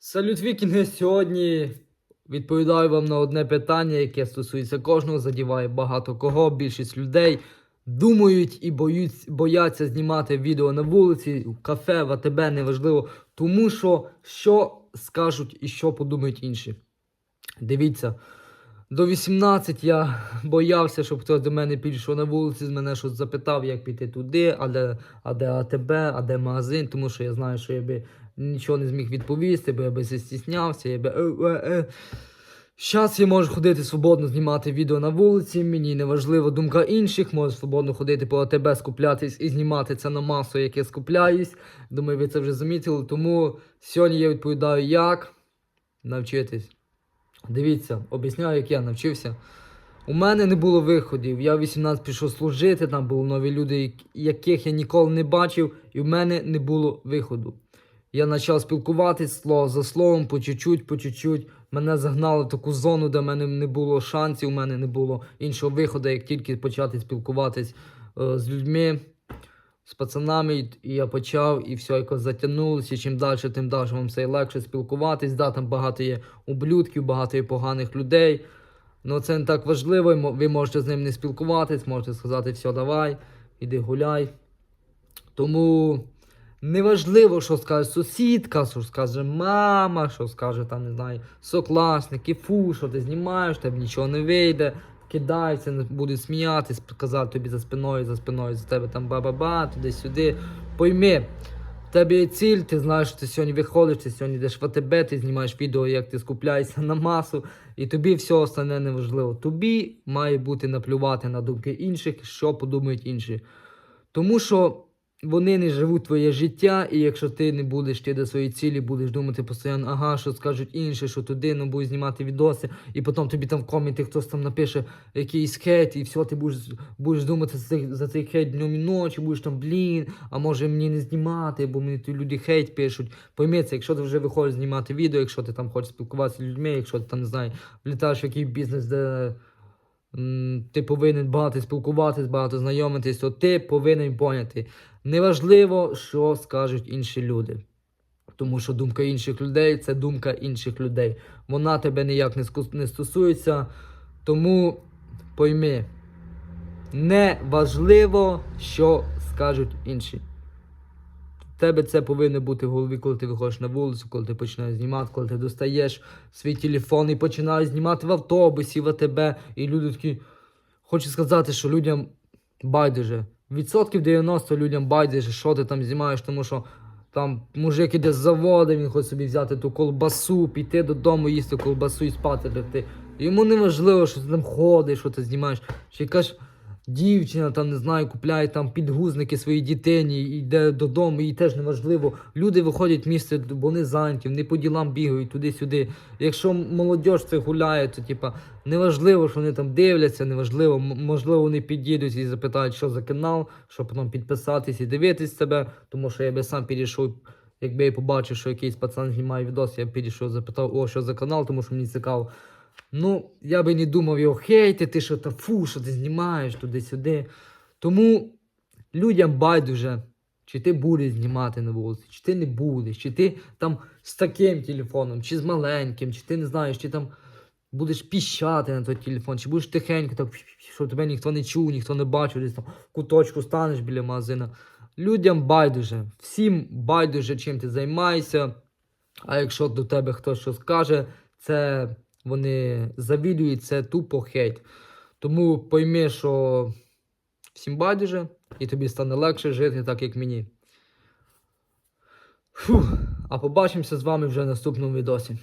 Салют Вікінги! Сьогодні відповідаю вам на одне питання, яке стосується кожного, задіває багато кого. Більшість людей думають і боють, бояться знімати відео на вулиці, в кафе, в АТБ, неважливо, тому що що скажуть і що подумають інші. Дивіться, до 18 я боявся, щоб хтось до мене підійшов на вулиці, з мене щось запитав, як піти туди, а де, а де АТБ, а де магазин, тому що я знаю, що я би нічого не зміг відповісти, бо я би застіснявся, я би. Е, е, е. Зараз я можу ходити свободно, знімати відео на вулиці, мені не важлива думка інших, можу свободно ходити по АТБ, скуплятись і знімати це на масу, як я скупляюсь. Думаю, ви це вже замітили. Тому сьогодні я відповідаю, як навчитись. Дивіться, об'ясняю, як я навчився. У мене не було виходів. Я в 18 пішов служити, там були нові люди, яких я ніколи не бачив, і в мене не було виходу. Я почав спілкуватись слово за словом, по чуть-чуть, по чуть-чуть. Мене загнали в таку зону, де в мене не було шансів, у мене не було іншого виходу, як тільки почати спілкуватись е, з людьми, з пацанами. І- я почав, і все якось затягнулося. Чим далі, тим далі вам все легше спілкуватись. Да, там багато є ублюдків, багато є поганих людей. Ну це не так важливо, ви можете з ним не спілкуватись, можете сказати, все, давай, іди гуляй. Тому неважливо, що скаже сусідка, що скаже мама, що скаже там, не знаю, сокласники, фу, що ти знімаєш, тебе нічого не вийде, не будуть сміятись, казати тобі за спиною, за спиною, за тебе там ба-ба-ба, туди-сюди. Пойми, в тебе є ціль, ти знаєш, що ти сьогодні виходиш, ти сьогодні йдеш в АТБ, ти знімаєш відео, як ти скупляєшся на масу, і тобі все остальне не важливо. Тобі має бути наплювати на думки інших, що подумають інші. Тому що вони не живуть твоє життя, і якщо ти не будеш йти до своєї цілі, будеш думати постійно, ага, що скажуть інші, що туди, ну будеш знімати відоси, і потім тобі там в коменті хтось там напише якийсь хейт, і все, ти будеш, будеш думати за цей, за цей хейт днем і ночі, будеш там, блін, а може мені не знімати, бо мені ті люди хейт пишуть. Це, якщо ти вже виходиш знімати відео, якщо ти там хочеш спілкуватися з людьми, якщо ти там не знаю, влітаєш в який бізнес, де ти повинен багато спілкуватись, багато знайомитись, то ти повинен поняти. Неважливо, що скажуть інші люди. Тому що думка інших людей це думка інших людей. Вона тебе ніяк не, стосується. Тому пойми, не важливо, що скажуть інші. Тебе це повинно бути в голові, коли ти виходиш на вулицю, коли ти починаєш знімати, коли ти достаєш свій телефон і починаєш знімати в автобусі, в АТБ, і люди такі. Хочу сказати, що людям байдуже. Відсотків 90 людям байдуже, що ти там знімаєш, тому що там мужик іде з заводу, він хоче собі взяти ту колбасу, піти додому, їсти колбасу і спати. Йому не важливо, що ти там ходиш, що ти знімаєш. Чи якась дівчина, там не знаю, купляє там підгузники своїй дитині, йде додому, їй теж не важливо. Люди виходять в місце, вони зайняті, вони по ділам бігають туди-сюди. Якщо молодь це гуляє, то типа неважливо, що вони там дивляться, неважливо, можливо, вони підійдуть і запитають, що за канал, щоб потім підписатись і дивитись себе, тому що я би сам підійшов. Якби я побачив, що якийсь пацан знімає відос, я підійшов, запитав, о, що за канал, тому що мені цікаво. Ну, я би не думав його хейтити, що та фу, що ти знімаєш туди-сюди. Тому людям байдуже, чи ти будеш знімати на вулиці, чи ти не будеш, чи ти там з таким телефоном, чи з маленьким, чи ти не знаєш, чи там будеш піщати на той телефон, чи будеш тихенько, так, щоб тебе ніхто не чув, ніхто не бачив, десь там в куточку станеш біля магазина. Людям байдуже, всім байдуже, чим ти займаєшся. А якщо до тебе хтось щось скаже, це вони завідують, це тупо хейт. Тому пойми, що всім байдуже, і тобі стане легше жити, так як мені. Фух. А побачимося з вами вже в наступному відосі.